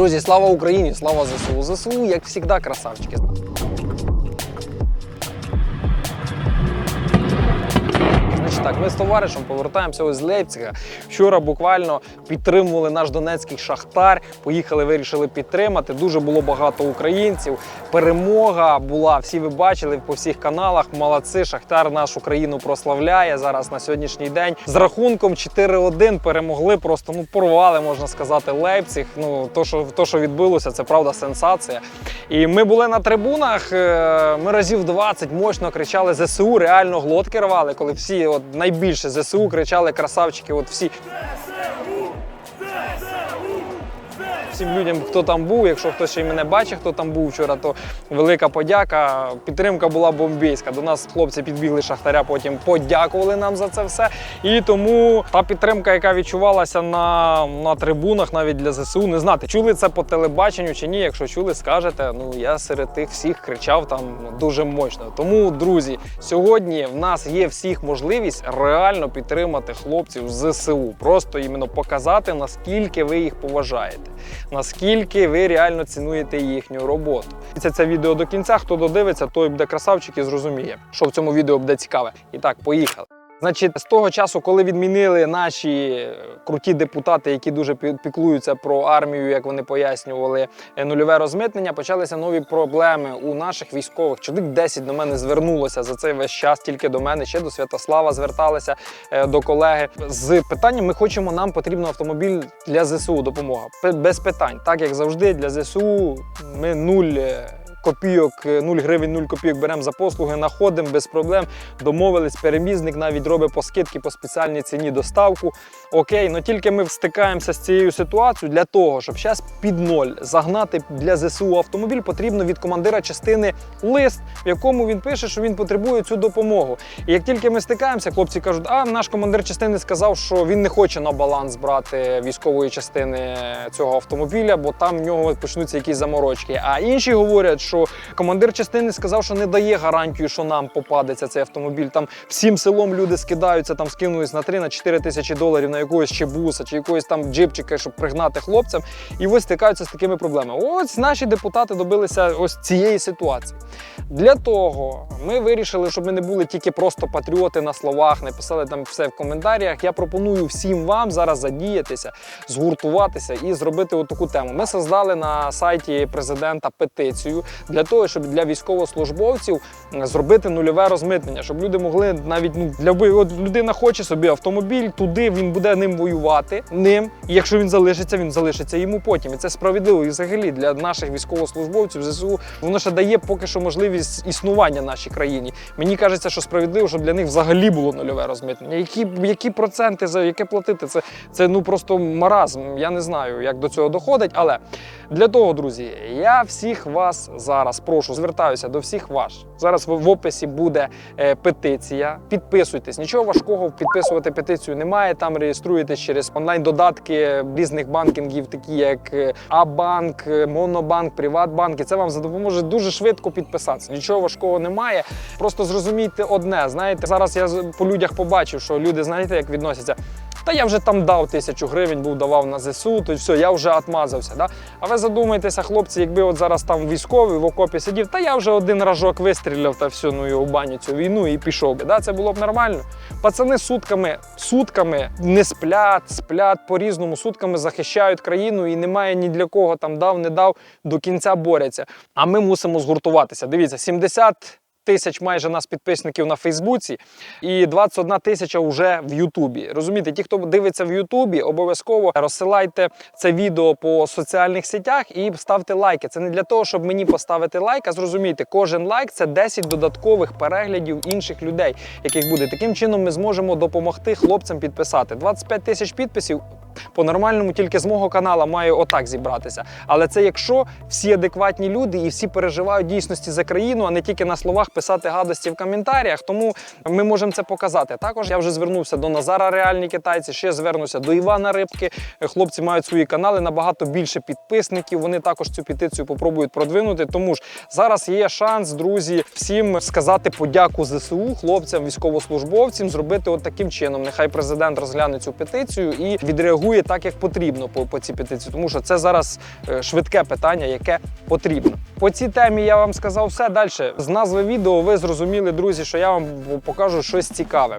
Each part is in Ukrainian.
Друзі, слава Україні! Слава ЗСУ! ЗСУ, як завжди, красавчики. Так, ми з товаришем повертаємося ось з Лейпцига. Вчора буквально підтримували наш донецький шахтар. Поїхали, вирішили підтримати. Дуже було багато українців. Перемога була. Всі ви бачили по всіх каналах. Молодці, Шахтар нашу країну прославляє зараз на сьогоднішній день. З рахунком 4-1 перемогли. Просто ну порвали, можна сказати, Лейпциг. Ну то, що то, що відбулося, це правда сенсація. І ми були на трибунах. е, Ми разів 20 мощно кричали ЗСУ, реально глотки рвали, коли всі, от найбільше ЗСУ кричали красавчики. От всі всім людям, хто там був. Якщо хтось ще й мене бачить, хто там був вчора, то велика подяка. Підтримка була бомбійська. До нас хлопці підбігли шахтаря, потім подякували нам за це все. І тому та підтримка, яка відчувалася на, на трибунах, навіть для ЗСУ, не знати, чули це по телебаченню чи ні. Якщо чули, скажете. Ну я серед тих всіх кричав там дуже мощно. Тому, друзі, сьогодні в нас є всіх можливість реально підтримати хлопців з ЗСУ. Просто іменно показати, наскільки ви їх поважаєте наскільки ви реально цінуєте їхню роботу. Це це відео до кінця. Хто додивиться, той буде красавчик і зрозуміє, що в цьому відео буде цікаве. І так, поїхали. Значить, з того часу, коли відмінили наші круті депутати, які дуже пі- піклуються про армію, як вони пояснювали, е, нульове розмитнення, почалися нові проблеми у наших військових. Чоловік 10 до мене звернулося за цей весь час, тільки до мене, ще до Святослава зверталися е, до колеги з питанням. Ми хочемо, нам потрібен автомобіль для ЗСУ допомога. Без питань. Так як завжди, для ЗСУ ми нуль. Е, Копійок, е, 0 гривень, 0 копійок беремо за послуги, знаходимо без проблем. Домовились, перемізник навіть робить по скидки по спеціальній ціні доставку. Окей, ну тільки ми стикаємося з цією ситуацією для того, щоб зараз під ноль загнати для ЗСУ автомобіль, потрібно від командира частини лист, в якому він пише, що він потребує цю допомогу. І як тільки ми стикаємося, хлопці кажуть, а наш командир частини сказав, що він не хоче на баланс брати військової частини цього автомобіля, бо там в нього почнуться якісь заморочки. А інші говорять, що командир частини сказав, що не дає гарантію, що нам попадеться цей автомобіль. Там всім селом люди скидаються, там скинулись на 3 на 4 тисячі доларів на якогось чебуса чи якогось там джипчика, щоб пригнати хлопцям, і ось стикаються з такими проблемами. Ось наші депутати добилися ось цієї ситуації. Для того ми вирішили, щоб ми не були тільки просто патріоти на словах, не писали там все в коментарях. Я пропоную всім вам зараз задіятися, згуртуватися і зробити отаку тему. Ми создали на сайті президента петицію для того, щоб для військовослужбовців зробити нульове розмитнення, щоб люди могли навіть ну для от людина хоче собі автомобіль, туди він буде ним воювати. Ним, і якщо він залишиться, він залишиться йому потім. І це справедливо. І взагалі для наших військовослужбовців ЗСУ воно ще дає поки що можливість існування нашій країні. Мені кажеться, що справедливо, щоб для них взагалі було нульове розмитнення. Які, які проценти за яке платити? Це, це ну просто маразм. Я не знаю, як до цього доходить. Але для того, друзі, я всіх вас зараз прошу, звертаюся до всіх вас. Зараз в описі буде е, петиція. Підписуйтесь. Нічого важкого підписувати петицію немає. Там реєструєтесь через онлайн-додатки різних банкінгів, такі як е, А-банк, е, Монобанк, Приватбанк. І це вам допоможе дуже швидко підписатися. Нічого важкого немає. Просто зрозумійте одне. Знаєте, зараз я по людях побачив, що люди знаєте, як відносяться. Та я вже там дав тисячу гривень, був давав на ЗСУ, то все, я вже отмазався. Да? А ви задумайтеся, хлопці, якби от зараз там військовий в окопі сидів, та я вже один ражок вистріляв та все, ну і у баню цю війну і пішов би. Да? Це було б нормально. Пацани сутками, сутками не сплять, сплять по-різному, сутками захищають країну і немає ні для кого там дав, не дав, до кінця борються. А ми мусимо згуртуватися. Дивіться, 70 тисяч майже нас підписників на Фейсбуці і 21 тисяча вже в Ютубі. Розумієте, ті, хто дивиться в Ютубі, обов'язково розсилайте це відео по соціальних сетях і ставте лайки. Це не для того, щоб мені поставити лайк, а зрозумійте, кожен лайк це 10 додаткових переглядів інших людей, яких буде. Таким чином ми зможемо допомогти хлопцям підписати. 25 тисяч підписів. По-нормальному тільки з мого канала має отак зібратися. Але це якщо всі адекватні люди і всі переживають дійсності за країну, а не тільки на словах писати гадості в коментарях. Тому ми можемо це показати. Також я вже звернувся до Назара Реальні китайці, ще звернуся до Івана Рибки. Хлопці мають свої канали набагато більше підписників. Вони також цю петицію попробують продвинути. Тому ж зараз є шанс, друзі, всім сказати подяку ЗСУ, хлопцям, військовослужбовцям, зробити от таким чином. Нехай президент розгляне цю петицію і відреагує реагує так, як потрібно по, по цій петиції, тому що це зараз е, швидке питання, яке потрібно. По цій темі я вам сказав все. Далі з назви відео ви зрозуміли, друзі, що я вам покажу щось цікаве.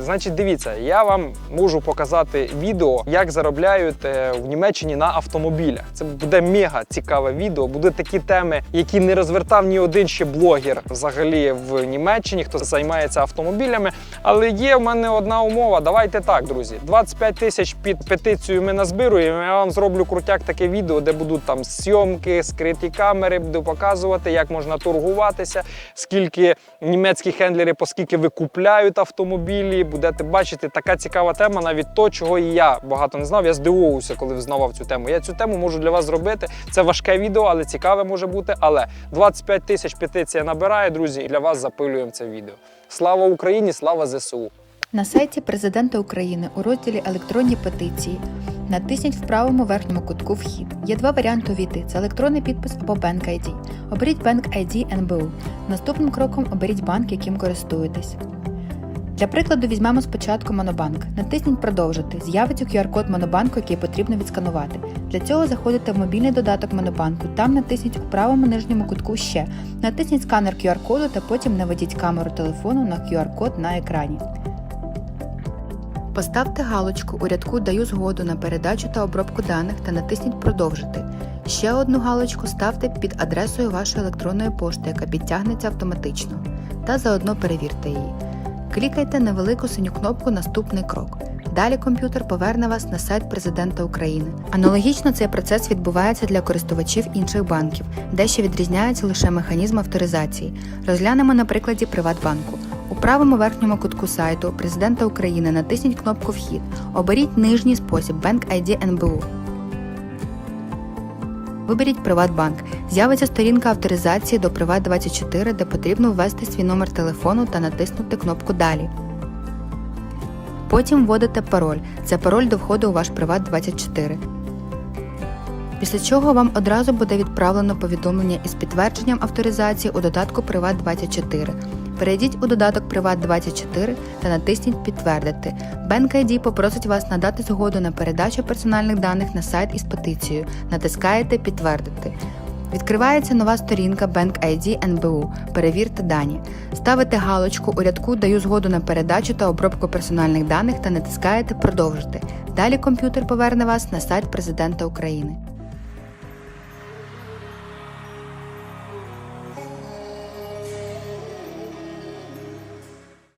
Значить, дивіться, я вам можу показати відео, як заробляють е, в Німеччині на автомобілях. Це буде мега цікаве відео. Будуть такі теми, які не розвертав ні один ще блогер взагалі в Німеччині, хто займається автомобілями. Але є в мене одна умова. Давайте так, друзі. 25 тисяч під петицію ми назбируємо. Я вам зроблю крутяк таке відео, де будуть там зйомки, скриті камери, буду показувати, як можна торгуватися, скільки німецькі хендлери, поскільки викупляють автомобілі. Будете бачити, така цікава тема, навіть то, чого і я багато не знав. Я здивувався, коли взнавав цю тему. Я цю тему можу для вас зробити. Це важке відео, але цікаве може бути. Але 25 тисяч петиція набирає, друзі, і для вас запилюємо це відео. Слава Україні! Слава ЗСУ! На сайті президента України у розділі Електронні петиції натисніть в правому верхньому кутку Вхід. Є два варіанти увійти: це електронний підпис або Bank ID. Оберіть Bank ID НБУ. Наступним кроком оберіть банк, яким користуєтесь. Для прикладу візьмемо спочатку Монобанк. Натисніть Продовжити. З'явиться QR-код Монобанку, який потрібно відсканувати. Для цього заходите в мобільний додаток Монобанку. Там натисніть у правому нижньому кутку ще. Натисніть сканер QR-коду та потім наведіть камеру телефону на QR-код на екрані. Поставте галочку у рядку Даю згоду на передачу та обробку даних та натисніть Продовжити. Ще одну галочку ставте під адресою вашої електронної пошти, яка підтягнеться автоматично, та заодно перевірте її. Клікайте на велику синю кнопку Наступний крок. Далі комп'ютер поверне вас на сайт Президента України. Аналогічно цей процес відбувається для користувачів інших банків, де ще відрізняється лише механізм авторизації. Розглянемо на прикладі Приватбанку. У правому верхньому кутку сайту Президента України натисніть кнопку Вхід. Оберіть нижній спосіб Bank ID НБУ. Виберіть Приватбанк. З'явиться сторінка авторизації до Приват24, де потрібно ввести свій номер телефону та натиснути кнопку Далі. Потім вводите пароль. Це пароль до входу у ваш Приват24. Після чого вам одразу буде відправлено повідомлення із підтвердженням авторизації у додатку Приват24. Перейдіть у додаток Приват24 та натисніть Підтвердити. Bank ID попросить вас надати згоду на передачу персональних даних на сайт із петицією. Натискаєте Підтвердити. Відкривається нова сторінка Bank ID НБУ. Перевірте дані. Ставите галочку у рядку Даю згоду на передачу та обробку персональних даних та натискаєте Продовжити. Далі комп'ютер поверне вас на сайт Президента України.